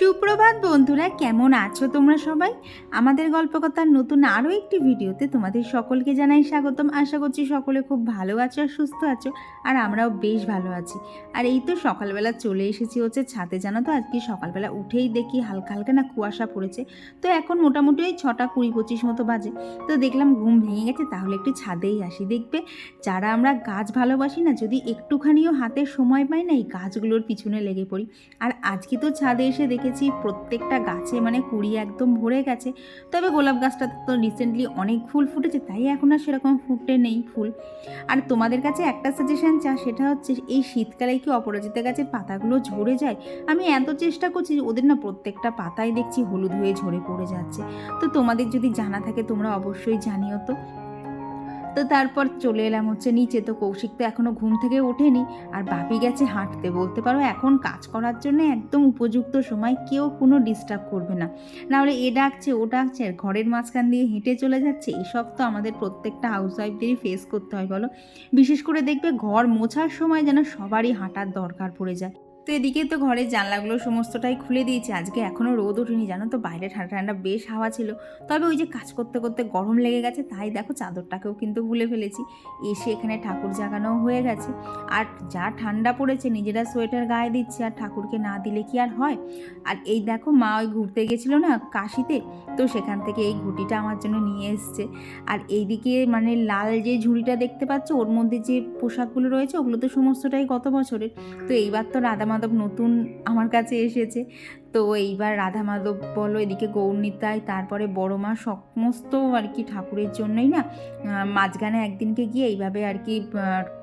সুপ্রভাত বন্ধুরা, কেমন আছো তোমরা সবাই? আমাদের গল্পকথার নতুন আরও একটি ভিডিওতে তোমাদের সকলকে জানাই স্বাগতম। আশা করছি সকলে খুব ভালো আছো আর সুস্থ আছো, আর আমরাও বেশ ভালো আছি। আর এই তো সকালবেলা চলে এসেছি হচ্ছে ছাদে, জানো তো? আজকে সকালবেলা উঠেই দেখি হালকা হালকা না কুয়াশা পড়েছে। তো এখন মোটামুটি ওই ছটা কুড়ি পঁচিশ মতো বাজে। তো দেখলাম ঘুম ভেঙে গেছে, তাহলে একটু ছাদেই আসি। দেখবে যারা আমরা গাছ ভালোবাসি না, যদি একটুখানিও হাতে সময় পাই না, এই গাছগুলোর পিছনে লেগে পড়ি। আর আজকে তো ছাদে এসে দেখেছি, প্রত্যেকটা গাছে মানে কুড়ি একদম ভরে গেছে। তবে গোলাপ গাছটা তো রিসেন্টলি অনেক ফুল ফুটেছে, তাই এখন আর সেরকম ফুটে নেই ফুল। আর তোমাদের কাছে একটা সাজেশান চা, সেটা হচ্ছে এই শীতকালে কি অপরাজিতা গাছের পাতাগুলো ঝরে যায়? আমি এত চেষ্টা করছি ওদের না প্রত্যেকটা পাতায় দেখছি হলুদ হয়ে ঝরে পড়ে যাচ্ছে। তো তোমাদের যদি জানা থাকে তোমরা অবশ্যই জানিও তো। তো তারপর চলে এলাম হচ্ছে নিচে। তো কৌশিক তো এখনও ঘুম থেকে ওঠেনি। আর বাপি গেছে হাঁটতে। বলতে পারো এখন কাজ করার জন্য একদম উপযুক্ত সময়। কেউ কোনো ডিস্টার্ব করবে না। নাহলে এ ডাকছে, ও ডাকছে, আর ঘরের মাঝখান দিয়ে হেঁটে চলে যাচ্ছে। এসব তো আমাদের প্রত্যেকটা হাউস ওয়াইফদেরই ফেস করতে হয়, বলো? বিশেষ করে দেখবে ঘর মোছার সময় যেন সবারই হাঁটার দরকার পড়ে যায়। তো এদিকে তো ঘরের জানলাগুলো সমস্তটাই খুলে দিয়েছে। আজকে এখনও রোদ ওঠেনি, জানো তো? বাইরে ঠান্ডা ঠান্ডা বেশ হাওয়া ছিল। তবে ওই যে কাজ করতে করতে গরম লেগে গেছে, তাই দেখো চাদরটাকেও কিন্তু ভুলে ফেলেছি। এসে এখানে ঠাকুর জাগানো হয়ে গেছে। আর যা ঠান্ডা পড়েছে, নিজেরা সোয়েটার গায়ে দিচ্ছে, আর ঠাকুরকে না দিলে কি আর হয়? আর এই দেখো মা ওই ঘুরতে গেছিল না কাশিতে, তো সেখান থেকে এই ঘুটিটা আমার জন্য নিয়ে এসছে। আর এইদিকে মানে লাল যে ঝুড়িটা দেখতে পাচ্ছ, ওর মধ্যে যে পোশাকগুলো রয়েছে, ওগুলো তো সমস্তটাই গত বছরের। তো এইবার তো রাধা মাধব নতুন আমার কাছে এসেছে। তো এইবার রাধা মাধব বলো, এদিকে গৌরনীতায় তারপরে বড় মা সমস্ত আর কি ঠাকুরের জন্যই না মাঝখানে একদিনকে গিয়ে এইভাবে আর কি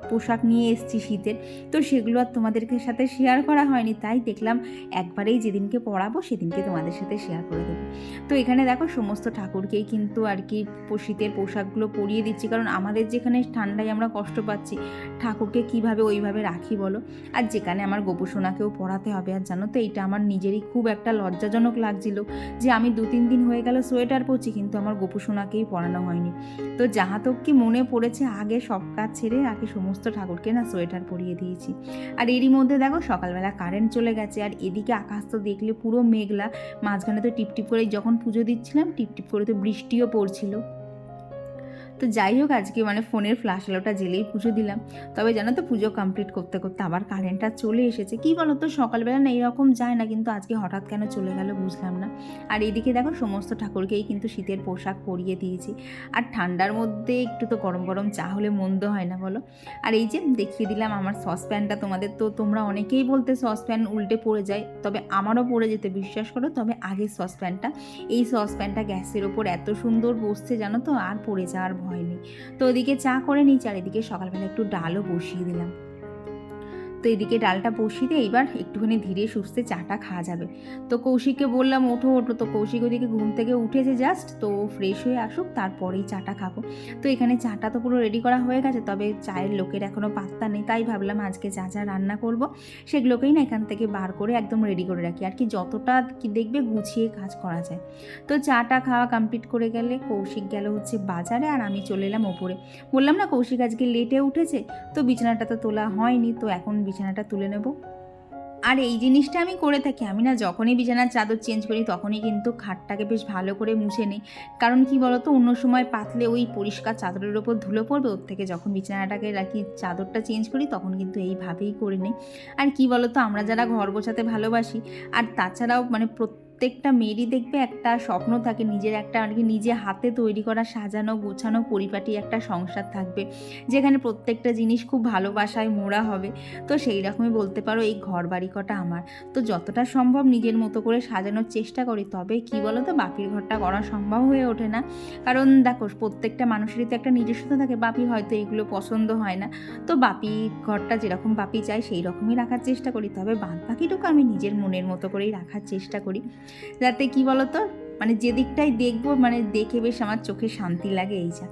পোশাক নিয়ে এসছি শীতের। তো সেগুলো আর তোমাদেরকে সাথে শেয়ার করা হয়নি, তাই দেখলাম একবারেই যেদিনকে পড়াবো সেদিনকে তোমাদের সাথে শেয়ার করে দেবো। তো এখানে দেখো সমস্ত ঠাকুরকেই কিন্তু আর কি শীতের পোশাকগুলো পরিয়ে দিচ্ছি, কারণ আমাদের যেখানে ঠান্ডায় আমরা কষ্ট পাচ্ছি, ঠাকুরকে কীভাবে ওইভাবে রাখি বলো? আর যেখানে আমার গোপুসোনাকেও পড়াতে হবে, আর জানো তো এইটা আমার নিজেরই খুব একটা লজ্জাজনক লাগছিল যে আমি দু তিন দিন হয়ে গেল সোয়েটার পরছি, কিন্তু আমার গোপুসোনাকেই পড়ানো হয়নি। তো যাহা তো কি মনে পড়েছে, আগে সব কাজ ছেড়ে আগে সমস্ত ঠাকুরকে না সোয়েটার পরিয়ে দিয়েছি। আর এরই মধ্যে দেখো সকালবেলা কারেন্ট চলে গেছে, আর এদিকে আকাশ তো দেখলে পুরো মেঘলা, মাঝখানে তো টিপটিপ করে যখন পুজো দিচ্ছিলাম, টিপটিপ করে তো বৃষ্টিও পড়ছিল। তো যাই হোক, আজকে মানে ফোনের ফ্ল্যাশ আলোটা জেলেই পুজো দিলাম। তবে জানো তো, পুজো কমপ্লিট করতে করতে আবার কারেন্টটা চলে এসেছে। কি বলো তো সকালবেলা না এরকম যায় না, কিন্তু আজকে হঠাৎ কেন চলে গেল বুঝলাম না। আর এইদিকে দেখো, সমস্ত ঠাকুরকেই কিন্তু শীতের পোশাক পরিয়ে দিয়েছি। আর ঠান্ডার মধ্যে একটু তো গরম গরম চা হলে মন্দ হয় না, বলো? আর এই যে দেখিয়ে দিলাম, আমার সসপ্যানটা তোমাদের। তো তোমরা অনেকেই বলতে সসপ্যান উল্টে পড়ে যায়, তবে আমারও পড়ে যেতে, বিশ্বাস করো? তবে আগের সসপ্যানটা এই সসপ্যানটা গ্যাসের ওপর এত সুন্দর বসছে, জানো তো? আর পড়ে যাওয়ার ভয় নেই তো ওদিকে চা করে নিই চারিদিকে সকালবেলা একটু ডালও বসিয়ে দিলাম। তো এদিকে ডালটা বসিয়ে এইবার একটুখানি ধীরে সুস্থে চাটা খাওয়া যাবে। তো কৌশিককে বললাম, ওঠো ওঠো। তো কৌশিক ওদিকে ঘুম থেকে উঠেছে জাস্ট তো ফ্রেশ হয়ে আসুক, তারপরেই চাটা খাব। তো এখানে চাটা তো পুরো রেডি করা হয়ে গেছে, তবে চায়ের লোকের এখনও পাত্তা নেই, তাই ভাবলাম আজকে যা যা রান্না করব, সেগুলোকেই না এখান থেকে বার করে একদম রেডি করে রাখি। আর কি যতটা কি দেখবে গুছিয়ে কাজ করা যায়। তো চাটা খাওয়া কমপ্লিট করে গেলে কৌশিক গেল হচ্ছে বাজারে আর আমি চলে এলাম ওপরে। বললাম, না কৌশিক আজকে লেটে উঠেছে। তো বিছানাটা তো তোলা হয়নি, তো এখন বিছানাটা তুলে নেব। আর এই জিনিসটা আমি করে থাকি। আমি না যখনই বিছানার চাদর চেঞ্জ করি, তখনই কিন্তু খাটটাকে বেশ ভালো করে মুছে নিই। কারণ কি বলতো? অন্য সময় পাতলে ওই পরিষ্কার চাদরের ওপর ধুলো পড়বে, ওর থেকে যখন বিছানাটাকে রাখি, চাদরটা চেঞ্জ করি, তখন কিন্তু এইভাবেই করে নিই। আর কি বলতো? আমরা যারা ঘর গোছাতে ভালোবাসি, আর তাছাড়াও মানে প্রত্যেকটা মেয়েরই দেখবে একটা স্বপ্ন থাকে, নিজের একটা আর কি নিজে হাতে তৈরি করা, সাজানো, গোছানো, পরিপাটি একটা সংসার থাকবে, যেখানে প্রত্যেকটা জিনিস খুব ভালোবাসায় মোড়া হবে। তো সেই রকমই বলতে পারো এই ঘর বাড়ি কটা আমার। তো যতটা সম্ভব নিজের মতো করে সাজানোর চেষ্টা করি, তবে কি বলো তো বাপির ঘরটা করা সম্ভব হয়ে ওঠে না। কারণ দেখো প্রত্যেকটা মানুষেরই তো একটা নিজস্বতা থাকে বাপির হয়তো এগুলো পছন্দ হয় না। তো বাপি ঘরটা যেরকম বাপি চায়, সেই রকমই রাখার চেষ্টা করি, তবে বাদ বাকিটুকু আমি নিজের মনের মতো করেই রাখার চেষ্টা করি। যাতে কি বলতো? মানে যেদিকটাই দেখব মানে দেখে বেশ আমার চোখে শান্তি লাগে এই যা।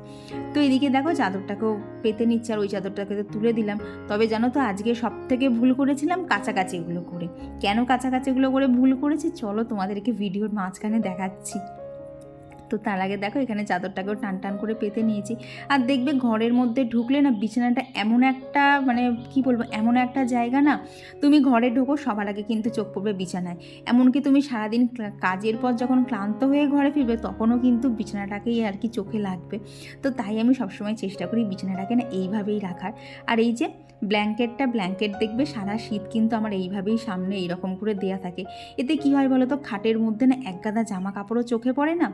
তো এদিকে দেখো চাদরটাকেও পেতে নিচ্ছে আর ওই চাদরটাকে তো তুলে দিলাম। তবে জানো তো আজকে সব থেকে ভুল করেছিলাম কাছাকাছিগুলো করে। কেন কাছাকাছিগুলো করে ভুল করেছি? চলো তোমাদেরকে ভিডিওর মাঝখানে দেখাচ্ছি। তো তার আগে দেখো এখানে চাদরটাকেও টান টান করে পেতে নিয়েছি। আর দেখবে ঘরের মধ্যে ঢুকলে না বিছানাটা এমন একটা মানে কি বলব, এমন একটা জায়গা না, তুমি ঘরে ঢোকো সবার আগে কিন্তু চোখ পড়বে বিছানায়। এমনকি তুমি সারাদিন কাজের পর যখন ক্লান্ত হয়ে ঘরে ফিরবে তখনও কিন্তু বিছানাটাকেই আর কি চোখে লাগবে। তো তাই আমি সবসময় চেষ্টা করি বিছানাটাকে না এইভাবেই রাখার। আর এই যে ব্ল্যাঙ্কেটটা, ব্ল্যাঙ্কেট দেখবে সারা শীত কিন্তু আমার এইভাবেই সামনে এইরকম করে দেয়া থাকে। এতে কি হয় বলো তো খাটের মধ্যে না এক গাদা জামা কাপড়ও চোখে পড়ে না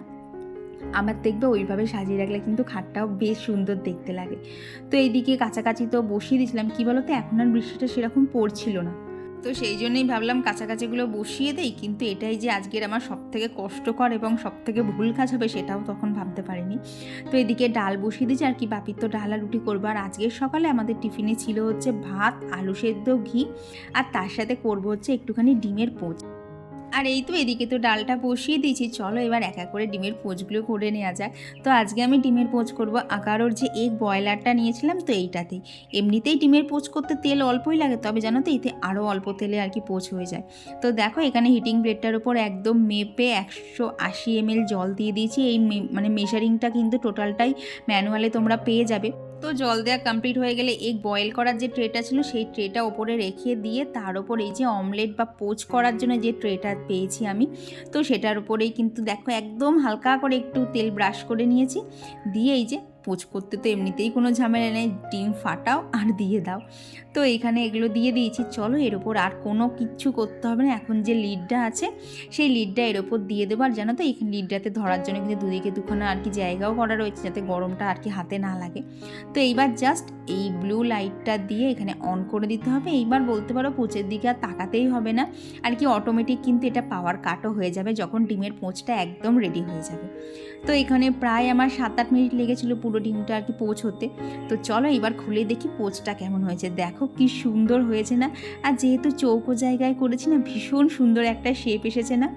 আমার দেখবে ওইভাবে সাজিয়ে রাখলে কিন্তু খাটটাও বেশ সুন্দর দেখতে লাগে। তো এইদিকে কাছাকাছি তো বসিয়ে দিয়েছিলাম। কী বলো তো এখন আর বৃষ্টিটা সেরকম পড়ছিল না। তো সেই জন্যই ভাবলাম কাছাকাছিগুলো বসিয়ে দেই, কিন্তু এটাই যে আজকের আমার সব থেকে কষ্টকর এবং সব থেকে ভুল কাজ হবে সেটাও তখন ভাবতে পারিনি। তো এদিকে ডাল বসিয়ে দিয়েছি, আর কি বাপির তো ডাল আর রুটি করব। আর আজকের সকালে আমাদের টিফিনে ছিল হচ্ছে ভাত, আলু সেদ্ধ, ঘি, আর তার সাথে করব হচ্ছে একটুখানি ডিমের পোচ। আর এই তো এদিকে তো ডালটা বসিয়ে দিয়েছি। চলো এবার এক করে ডিমের পোচগুলো করে নেওয়া যাক। তো আজকে আমি ডিমের পোচ করব। আকারোর যে এগ ব্রয়লারটা নিয়েছিলাম তো এইটাতেই। এমনিতেই ডিমের পোচ করতে তেল অল্পই লাগে, তবে জানো তো এতে আরও অল্প তেলে আর কি পোচ হয়ে যায়। তো দেখো এখানে হিটিং প্লেটটার উপর একদম মেপে একশো আশি এমএল জল দিয়ে দিয়েছি। এই মানে মেশারিংটা কিন্তু টোটালটাই ম্যানুয়ালে তোমরা পেয়ে যাবে। তো জল দেওয়া কমপ্লিট হয়ে গেলে এই বয়েল করার যে ট্রেটা ছিল, সেই ট্রেটা ওপরে রেখে দিয়ে তার ওপর এই যে অমলেট বা পোচ করার জন্য যে ট্রেটা পেয়েছি আমি, তো সেটার উপরেই কিন্তু দেখো একদম হালকা করে একটু তেল ব্রাশ করে নিয়েছি। দিয়ে এই যে পোচ করতে তো এমনিতেই কোনো ঝামেলা নেই। ডিম ফাটাও আর দিয়ে দাও। তো এখানে এগুলো দিয়ে দিয়েছি। চলো এর ওপর আর কোনো কিচ্ছু করতে হবে না। এখন যে লিডটা আছে, সেই লিডটা এর ওপর দিয়ে দেবো। আর জানো তো, এই লিডটাতে ধরার জন্য কিন্তু দুদিকে দুখানা আর কি জায়গাও করা রয়েছে যাতে গরমটা আর কি হাতে না লাগে। তো এইবার জাস্ট এই ব্লু লাইটটা দিয়ে এখানে অন করে দিতে হবে। এইবার বলতে পারো পোচের দিকে আর তাকাতেই হবে না। আর কি অটোমেটিক কিন্তু এটা পাওয়ার কাটও হয়ে যাবে যখন ডিমের পোঁচটা একদম রেডি হয়ে যাবে। তো এখানে প্রায় আমার সাত আট মিনিট লেগেছিল পুরো ডিমটা আর কি পোচ হতে তো চলো এবার খুলে দেখি পোচটা কেমন হয়েছে। দেখো কি সুন্দর হয়েছে না? আর যেহেতু চৌকো জায়গায় করেছি না, ভীষণ সুন্দর একটা শেপ এসেছে না?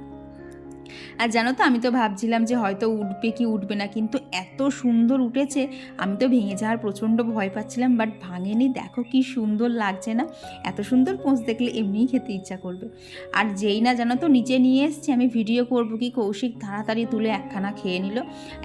আর জানো তো, আমি তো ভাবছিলাম যে হয়তো উঠবে কি উঠবে না, কিন্তু এত সুন্দর উঠেছে, আমি তো ভেঙে যাওয়ার প্রচণ্ড ভয় পাচ্ছিলাম বাট ভাঙেনি। দেখো কি সুন্দর লাগছে না? এত সুন্দর পোঁচ দেখলে এমনিই খেতে ইচ্ছা করবে। আর যেই না জানো তো, নিচে নিয়ে এসছি, আমি ভিডিও করব কি কৌশিক তাড়াতাড়ি তুলে একখানা খেয়ে নিল।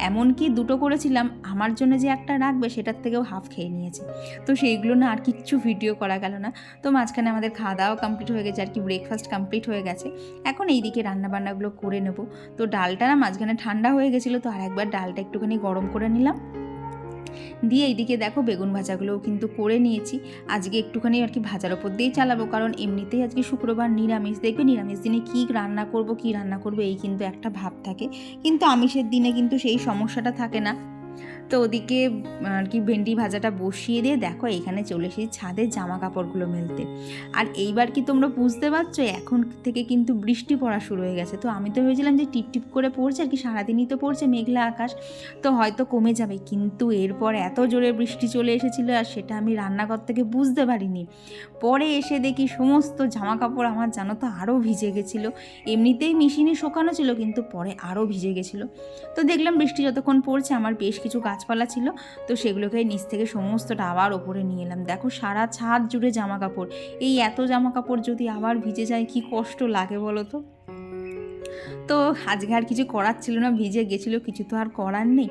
এমনকি দুটো করেছিলাম, আমার জন্য যে একটা রাখবে, সেটার থেকেও হাফ খেয়ে নিয়েছে। তো সেইগুলো না আর কিচ্ছু ভিডিও করা গেল না। তো মাঝখানে আমাদের খাওয়া দাওয়া কমপ্লিট হয়ে গেছে, আর কি ব্রেকফাস্ট কমপ্লিট হয়ে গেছে। এখন এইদিকে রান্নাবান্নাগুলো করে নেব। তো ডালটা না মাঝখানে ঠান্ডা হয়ে গেছিল, তো আর একবার ডালটা একটুখানি গরম করে নিলাম। দিয়ে এইদিকে দেখো বেগুন ভাজাগুলোও কিন্তু করে নিয়েছি। আজকে একটুখানি আর কি ভাজার ওপর দিয়েই চালাবো, কারণ এমনিতেই আজকে শুক্রবার নিরামিষ। দেখবে নিরামিষ দিনে কি রান্না করব, কি রান্না করব, এই কিন্তু একটা ভাব থাকে। কিন্তু আমিষের দিনে কিন্তু সেই সমস্যাটা থাকে না। তো ওদিকে, আর কি, ভেন্ডি ভাজাটা বসিয়ে দিয়ে দেখো, এখানে চলে এসেছি ছাদে জামা কাপড়গুলো মেলতে। আর এইবার কি তোমরা বুঝতে পারছ? এখন থেকে কিন্তু বৃষ্টি পড়া শুরু হয়ে গেছে। তো আমি তো ভেবেছিলাম যে টিপ টিপ করে পড়ছে, আর কি, সারাদিনই তো পড়ছে মেঘলা আকাশ। তো হয়তো কমে যাবে, কিন্তু এরপর এত জোরে বৃষ্টি চলে এসেছিল, আর সেটা আমি রান্নাঘর থেকে বুঝতে পারিনি। পরে এসে দেখি সমস্ত জামা কাপড় আমার জানো তো আরও ভিজে গেছিল। এমনিতেই মেশিনে শোকানো ছিল, কিন্তু পরে আরও ভিজে গেছিল। তো দেখলাম বৃষ্টি যতক্ষণ পড়ছে, আমার বেশ কিছু গাছপালা ছিল, তো সেগুলোকে নিচ থেকে সমস্তটা আবার ওপরে নিয়ে এলাম। দেখো, সারা ছাদ জুড়ে জামা কাপড় এই এত জামা কাপড় যদি আবার ভিজে যায়, কি কষ্ট লাগে বলো তো? তো আজকে আর কিছু করার ছিল না, ভিজে গেছিল, কিছু তো আর করার নেই।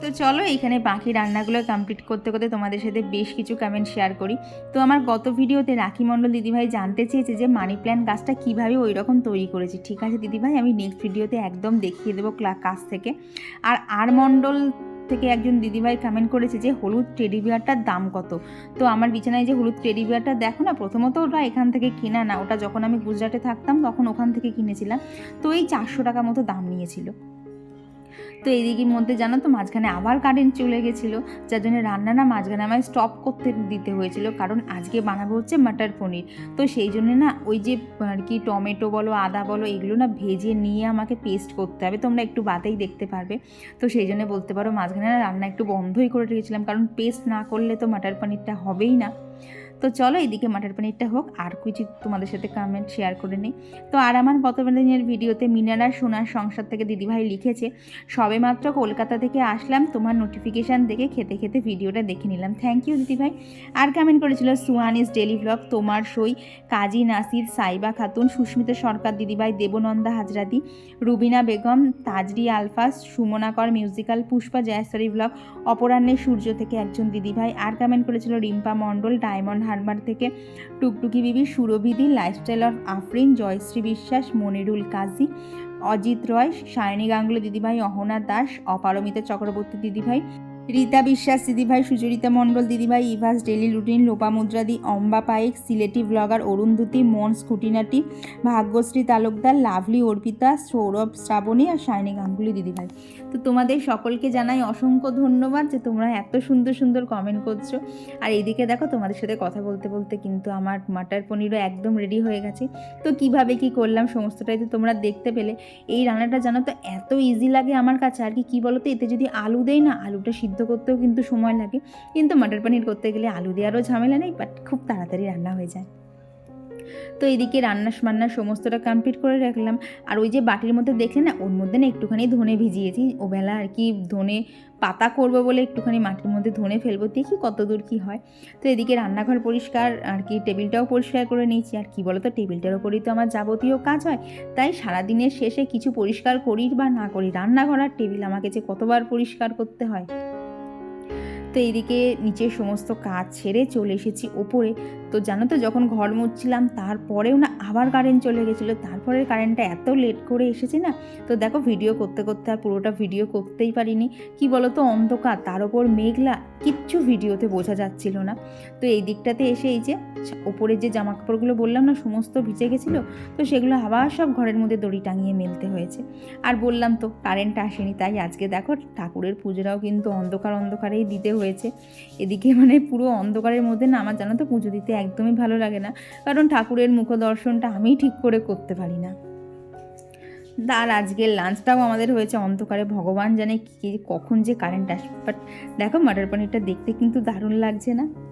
তো চলো, এখানে বাকি রান্নাগুলো কমপ্লিট করতে করতে তোমাদের সাথে বেশ কিছু কমেন্ট শেয়ার করি। তো আমার গত ভিডিওতে রাখি মণ্ডল দিদিভাই জানতে চেয়েছে যে মানি প্ল্যান্ট গাছটা কীভাবে ওই রকম তৈরি করেছি। ঠিক আছে দিদিভাই, আমি নেক্সট ভিডিওতে একদম দেখিয়ে দেবো ক্লা- কাছ থেকে। আর আর মণ্ডল থেকে একজন দিদিভাই কমেন্ট করেছে যে, হলুদ টেডি বিয়ারটার দাম কত? তো আমার বিছানায় যে হলুদ টেডি বিয়ারটা দেখো না, প্রথমত ওটা এখান থেকে কেনা না। ওটা যখন আমি গুজরাটে থাকতাম, তখন ওখান থেকে কিনেছিলাম। তো এই চারশো টাকা মতো দাম নিয়েছিল। তো এইদিকের মধ্যে জানো তো, মাঝখানে আবার কারেন্ট চলে গেছিল, যার জন্য রান্না না মাঝখানে আমায় স্টপ করতে দিতে হয়েছিল, কারণ আজকে বানাবো হচ্ছে মাটার পনির। তো সেই জন্য না ওই যে আর কি টমেটো বলো, আদা বলো, এগুলো না ভেজে নিয়ে আমাকে পেস্ট করতে হবে, তোমরা একটু বাদেই দেখতে পারবে। তো সেই জন্য বলতে পারো মাঝখানে না রান্না একটু বন্ধই করে রেখেছিলাম, কারণ পেস্ট না করলে তো মাটার পনিরটা হবেই না। তো চলো এইদিকে মাটার পনিরটা হোক, আর কিছু তোমাদের সাথে কমেন্ট শেয়ার করে নিই। তো আর আমার গতদিনের ভিডিওতে মিনারা সোনার সংসার থেকে দিদিভাই লিখেছে, সবেমাত্র কলকাতা থেকে আসলাম, তোমার নোটিফিকেশান দেখে খেতে খেতে ভিডিওটা দেখে নিলাম। থ্যাংক ইউ দিদিভাই। আর কমেন্ট করেছিল সুহানিস ডেলি ব্লগ তোমার সই, কাজী নাসির, সাইবা খাতুন, সুস্মিতা সরকার, দিদিভাই, দেবনন্দা হাজরাদি, রুবিনা বেগম, তাজরি আলফাস সুমনাকর মিউজিক্যাল পুষ্পা জয়াসরি ব্লগ অপরাহ্নে সূর্য থেকে একজন দিদিভাই। আর কমেন্ট করেছিল, রিম্পা মণ্ডল, ডায়মন্ড হারবার থেকে টুকটুকি বিবি সুরভিদি লাইফস্টাইল অফ আফরিন, জয়শ্রী বিশ্বাস, মনিরুল কাজী, অজিত রয় সায়নী গাঙ্গুলি দিদিভাই, অহনা দাস, অপারমিতা চক্রবর্তী দিদিভাই রীতা বিশ্বাস দিদিভাই সুচরিতা মণ্ডল দিদিভাই ইভাস, ডেলি রুটিন লোপামুদ্রাদি অম্বা পায়েক, সিলেটি ব্লগার অরুন্ধতী মনস খুঁটিনাটি ভাগ্যশ্রী তালুকদার, লাভলি, অর্পিতা, সৌরভ, শ্রাবণী আর সায়নী গাঙ্গুলি দিদিভাই তো তোমাদের সকলকে জানাই অসংখ্য ধন্যবাদ যে তোমরা এত সুন্দর সুন্দর কমেন্ট করছ। আর এইদিকে দেখো তোমাদের সাথে কথা বলতে বলতে কিন্তু আমার মাটার পনিরও একদম রেডি হয়ে গেছে। তো কীভাবে কি করলাম সমস্তটাই তো তোমরা দেখতে পেলে। এই রান্নাটা জানো তো এত ইজি লাগে আমার কাছে। আর কি, কী বলো তো এতে যদি আলু দেয় না, আলুটা সিদ্ধ করতেও কিন্তু সময় লাগে। কিন্তু মাটার পনির করতে গেলে আলু দেওয়ারও ঝামেলা নেই বাট খুব তাড়াতাড়ি রান্না হয়ে যায়। তো এদিকে রান্না বান্না সমস্তটা কমপ্লিট করে রাখলাম। আর ওই যে বাটির মধ্যে দেখলে না, ওর মধ্যে না একটুখানি ধনে ভিজিয়েছি। ওবেলা আর কি ধনে পাতা করব বলে একটুখানি মাটির মধ্যে ধনে ফেলব, দেখি কত দূর কী হয়। তো এদিকে রান্নাঘর পরিষ্কার, আর কি টেবিলটাও পরিষ্কার করে নিয়েছি। আর কি বলো তো টেবিলটার ওপরেই তো আমার যাবতীয় কাজ হয়। তাই সারাদিনের শেষে কিছু পরিষ্কার করি বা না করি, রান্নাঘর আর টেবিল আমাকে যে কতবার পরিষ্কার করতে হয়। এইদিকে নিচের সমস্ত কাজ ছেড়ে চলে এসেছি ওপরে। তো জানো তো, যখন ঘর মুছছিলাম, তারপরেও না আবার কারেন্ট চলে গেছিল। তারপরে কারেন্টটা এত লেট করে এসেছে না, তো দেখো ভিডিও করতে করতে আর পুরোটা ভিডিও করতেই পারিনি। কি বলো তো অন্ধকার, তার ওপর মেঘলা, কিচ্ছু ভিডিওতে বোঝা যাচ্ছিল না। তো এই দিকটাতে এসে এই যে ওপরে যে জামা কাপড়গুলো বললাম না, সমস্ত ভিজে গেছিল, তো সেগুলো আবার সব ঘরের মধ্যে দড়ি টাঙিয়ে মেলতে হয়েছে। আর বললাম তো কারেন্ট আসেনি, তাই আজকে দেখো ঠাকুরের পুজোটাও কিন্তু অন্ধকার অন্ধকারেই দিতে হয়েছে। এদিকে মানে পুরো অন্ধকারের মধ্যে না আমার জানো তো পুজো দিতে একদমই ভালো লাগে না। কারণ ঠাকুরের মুখ দর্শনটা আমি ঠিক করে করতে পারি না। আর আজকের লাঞ্চটাও আমাদের হয়েছে অন্ধকারে। ভগবান জানে কি কখন যে কারেন্ট আসবে। বাট দেখো মাটার পনিরটা দেখতে কিন্তু দারুণ লাগছে না?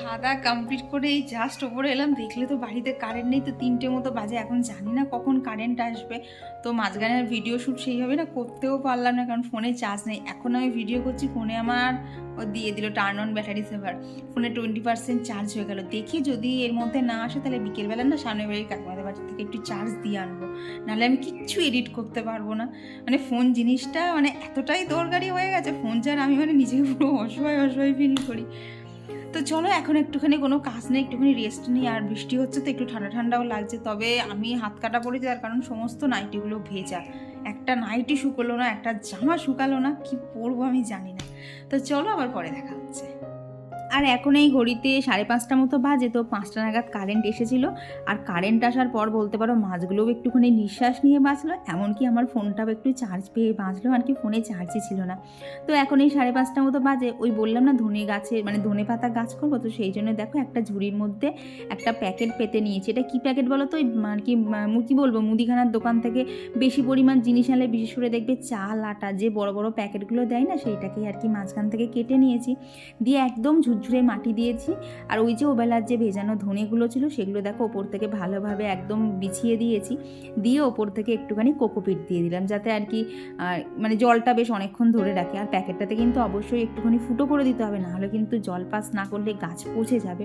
খাওয়া দাওয়া কমপ্লিট করে এই জাস্ট ওপরে এলাম। দেখলে তো বাড়িতে কারেন্ট নেই, তো তিনটে মতো বাজে। এখন জানি না কখন কারেন্ট আসবে। তো মাঝখানে আর ভিডিও শ্যুট সেইভাবে না, করতেও পারলাম না, কারণ ফোনে চার্জ নেই। এখন আমি ভিডিও করছি ফোনে আমার ও দিয়ে দিল টার্ন অন ব্যাটারি সেভার ফোনে টোয়েন্টি পার্সেন্ট চার্জ হয়ে গেল। দেখি যদি এর মধ্যে না আসে, তাহলে বিকেলবেলা না সামনের বাড়ির কাকিমাদের বাড়ি থেকে একটু চার্জ দিয়ে আনব। নাহলে আমি কিচ্ছু এডিট করতে পারব না। মানে ফোন জিনিসটা মানে এতটাই দরকারি হয়ে গেছে ফোন ছাড়া আমি মানে নিজেকে পুরো অসহায় অসহায় ফিল করি। তো চলো, এখন একটুখানি কোনো কাজ নেই, একটুখানি রেস্ট নিই, আর বৃষ্টি হচ্ছে তো একটু ঠান্ডা ঠান্ডাও লাগছে। তবে আমি হাত কাটা পড়েছি তার কারণ সমস্ত নাইটিগুলো ভেজা। একটা নাইটি শুকলো না, একটা জামা শুকালো না, কি পরবো আমি জানি না। তো চলো আবার পরে দেখা হচ্ছে। আর এখন এই ঘড়িতে সাড়ে পাঁচটা মতো বাজে, তো পাঁচটা নাগাদ কারেন্ট এসেছিল। আর কারেন্ট আসার পর বলতে পারো মাছগুলোও একটুখানি নিঃশ্বাস নিয়ে বাঁচলো, এমনকি আমার ফোনটাও একটু চার্জ পেয়ে বাঁচলো, আর কি ফোনে চার্জই ছিল না। তো এখন এই সাড়ে পাঁচটা মতো বাজে, ওই বললাম না ধনে গাছে মানে ধনে পাতা গাছ করব, তো সেই জন্য দেখো একটা ঝুড়ির মধ্যে একটা প্যাকেট পেতে নিয়েছি। এটা কী প্যাকেট বলো তো? আর কি কী বলব? মুদিখানার দোকান থেকে বেশি পরিমাণ জিনিস আনলে, বিশেষ করে দেখবে চাল আটা যে বড় বড় প্যাকেটগুলো দেয় না, সেইটাকেই আর কি মাঝখান থেকে কেটে নিয়েছি। দিয়ে একদম ঝুরঝুরে মাটি দিয়েছি। আর ওই যে ওবেলার যে ভেজানো ধনেগুলো ছিল, সেগুলো দেখো ওপর থেকে ভালোভাবে একদম বিছিয়ে দিয়েছি। দিয়ে ওপর থেকে একটুখানি কোকোপিট দিয়ে দিলাম, যাতে আর কি মানে জলটা বেশ অনেকক্ষণ ধরে রাখে। আর প্যাকেটটাতে কিন্তু অবশ্যই একটুখানি ফুটো করে দিতে হবে নাহলে কিন্তু জল পাস না করলে গাছ পচে যাবে।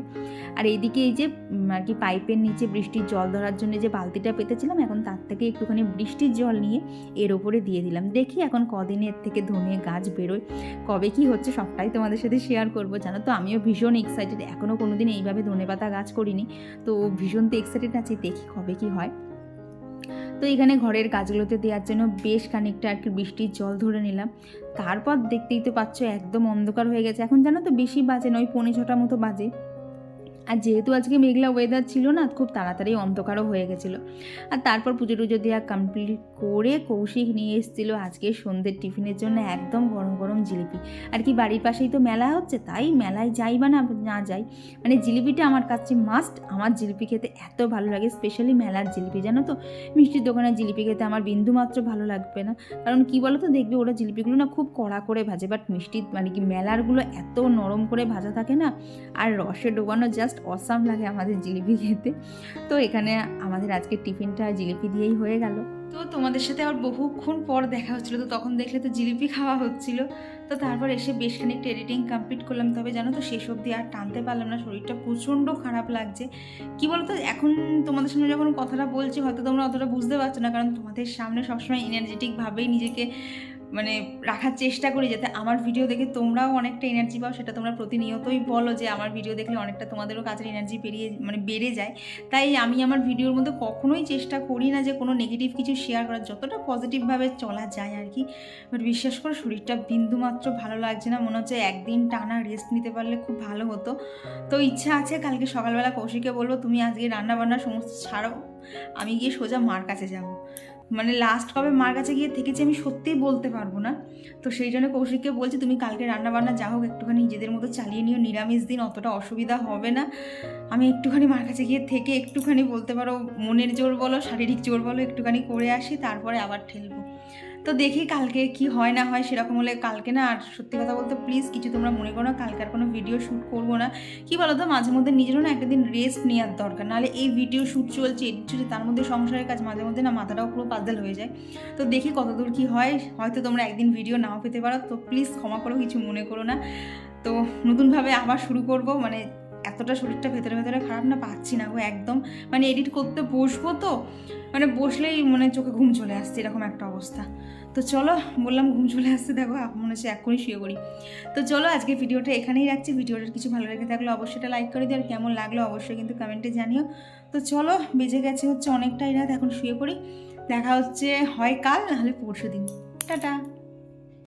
আর এইদিকে এই যে আর কি পাইপের নিচে বৃষ্টির জল ধরার জন্য যে বালতিটা পেতেছিলাম, এখন তার থেকে একটুখানি বৃষ্টির জল নিয়ে এর ওপরে দিয়ে দিলাম। দেখি এখন কদিনে এর থেকে ধনে গাছ বেরোয়। কবে কি হচ্ছে সবটাই তোমাদের সাথে শেয়ার করব, জানো তো? আমিও ভীষণ এক্সাইটেড এখনও কোনো দিন এইভাবে ধনেপাতা গাছ করিনি। তো ভীষণ তো এক্সাইটেড আছি, দেখি কবে কি হয়। তো এখানে ঘরের গাছগুলোতে দেওয়ার জন্য বেশ খানিকটা আর কি বৃষ্টির জল ধরে নিলাম। তারপর দেখতেই তো পাচ্ছ একদম অন্ধকার হয়ে গেছে। এখন জানো তো বেশি বাজে নয়, পৌনে ছটা মতো বাজে। আর যেহেতু আজকে মেঘলা ওয়েদার ছিল না, খুব তাড়াতাড়ি অন্ধকারও হয়ে গেছিল। আর তারপর পুজো টুজো দেওয়া কমপ্লিট করে কৌশিক নিয়ে এসেছিল আজকে সন্ধ্যের টিফিনের জন্য একদম গরম গরম জিলিপি। আর কি বাড়ির পাশেই তো মেলা হচ্ছে, তাই মেলায় যাই বা না না যাই মানে জিলিপিটা আমার কাছে মাস্ট আমার জিলিপি খেতে এত ভালো লাগে স্পেশালি মেলার জিলিপি, জানো তো? মিষ্টির দোকানের জিলিপি খেতে আমার বিন্দু মাত্র ভালো লাগবে না। কারণ কি বলো তো দেখবে ওরা জিলিপিগুলো না খুব কড়া করে ভাজে বাট মিষ্টি মানে কি মেলারগুলো এত নরম করে ভাজা থাকে না, আর রসে ডোবানো জাস্ট অসাম লাগে আমাদের জিলিপি খেতে। তো এখানে আমাদের আজকে টিফিনটা জিলিপি দিয়েই হয়ে গেল। তো তোমাদের সাথে আবার বহুক্ষণ পর দেখা হচ্ছিল তো তখন দেখলে তো জিলিপি খাওয়া হচ্ছিল। তো তারপর এসে বেশ খানিকটা এডিটিং কমপ্লিট করলাম। তবে জানো তো শেষ অবধি আর টানতে পারলাম না শরীরটা প্রচণ্ড খারাপ লাগছে। কি বলতো এখন তোমাদের সামনে যখন কথাটা বলছি হয়তো তোমরা অতটা বুঝতে পারছ না কারণ তোমাদের সামনে সবসময় এনার্জেটিকভাবেই নিজেকে মানে রাখার চেষ্টা করি যাতে আমার ভিডিও দেখে তোমরাও অনেকটা এনার্জি পাও। সেটা তোমরা প্রতিনিয়তই বলো যে আমার ভিডিও দেখলে অনেকটা তোমাদেরও কাজের এনার্জি বেরিয়ে মানে বেড়ে যায়। তাই আমি আমার ভিডিওর মধ্যে কখনোই চেষ্টা করি না যে কোনো নেগেটিভ কিছু শেয়ার করার। যতটা পজিটিভভাবে চলা যায় আর কি। বাট বিশ্বাস করো, শরীরটা বিন্দুমাত্র ভালো লাগছে না। মনে হচ্ছে একদিন টানা রেস্ট নিতে পারলে খুব ভালো হতো। তো ইচ্ছা আছে, কালকে সকালবেলা কৌশিকে বলব, তুমি আজকে রান্না বান্না সমস্ত ছাড়ো। আমি গিয়ে সোজা মার কাছে যাব। মানে লাস্ট কবে মার কাছে গিয়ে থেকেছি আমি সত্যিই বলতে পারব না। তো সেই জন্য কৌশিককে বলছি, তুমি কালকে রান্না বান্না যা হোক একটুখানি নিজেদের মতো চালিয়ে নিও, নিরামিষ দিন অতটা অসুবিধা হবে না। আমি একটুখানি মার কাছে গিয়ে থেকে একটুখানি বলতে পারো, মনের জোর বলো, শারীরিক জোর বলো, একটুখানি করে আসি, তারপরে আবার ঠেলবো। তো দেখি কালকে কি হয় না হয়, সেরকম হলে কালকে না, আর সত্যি কথা বলতে প্লিজ কিছু তোমরা মনে করো না, কালকে আর কোনো ভিডিও শ্যুট করব না। কি বলো তো মাঝে মধ্যে নিজেরও না একটা দিন রেস্ট নেওয়ার দরকার, নাহলে এই ভিডিও শ্যুট চলছে এডিট চলছে তার মধ্যে সংসারের কাজ মাঝে মধ্যে না মাথাটাও পুরো পাজল হয়ে যায়। তো দেখি কতদূর কি হয়, হয়তো তোমরা একদিন ভিডিও নাও পেতে পারো, তো প্লিজ ক্ষমা করো, কিছু মনে করো না। তো নতুনভাবে আবার শুরু করব মানে এতটা শরীরটা ভেতরে ভেতরে খারাপ না পাচ্ছি না গো, একদম। মানে এডিট করতে বসবো তো মানে বসলেই মনে চোখে ঘুম চলে আসছে, এরকম একটা অবস্থা। তো চলো, বললাম ঘুম চলে আসছে, দেখো মনে হচ্ছে এক্ষুনি শুয়ে পড়ি। তো চলো আজকে ভিডিওটা এখানেই রাখছি। ভিডিওটার কিছু ভালো লেগে থাকলে অবশ্যই এটা লাইক করে দিও, আর কেমন লাগল অবশ্যই কিন্তু কমেন্টে জানিও। তো চলো, বেজে গেছে হচ্ছে অনেকটাই রাত, এখন শুয়ে পড়ি। দেখা হচ্ছে, হয় কাল, নাহলে পরশু দিন টাটা।